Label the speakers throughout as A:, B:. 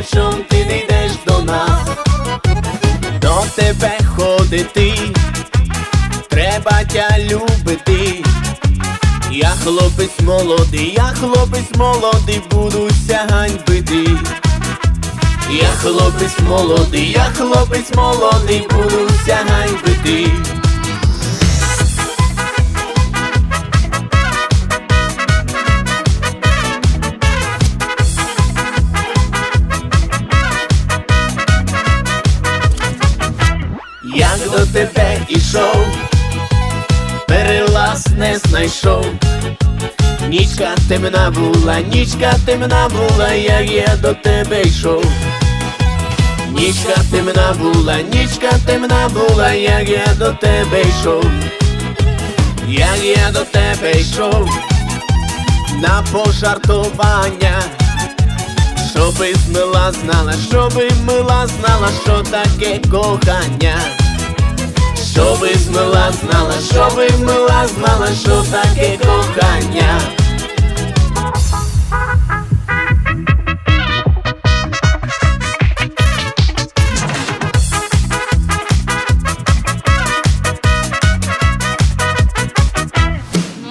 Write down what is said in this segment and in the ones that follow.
A: Маршем ти не йдеш до нас, до тебе ходити, треба тя любити. Я хлопець молодий, я хлопець молодий, буду ганьбити. Я хлопець молодий, я хлопець молодий, буду ганьбити. Тебе ішов, перелаз не знайшов. Нічка темна була, нічка темна була, як я до тебе йшов. Нічка темна була, нічка темна була, як я до тебе йшов. Як я до тебе йшов на пожартування. Щоби мила знала, щоби мила знала, що таке кохання. Знала, щоби мила знала, що таке кохання.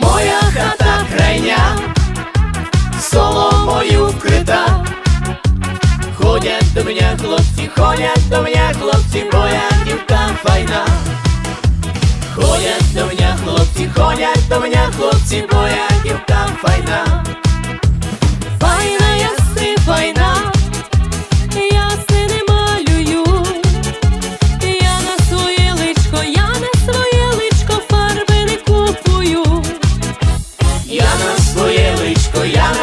A: Моя хата крайня, соломою вкрита. Ходять до мене хлопці, ходять до мене хлопці, мене хлопці, бояків там файна.
B: Файна, ясни, файна, си не малюю, я на своє личко, я на своє личко фарби не купую.
A: Я на своє личко, я на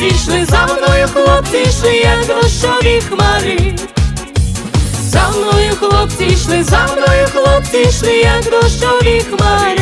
B: хлопці йшли, за мною хлопці йшли, як грошові хмари.
A: За мною хлопці йшли, за мною хлопці йшли, як
B: грошові хмари.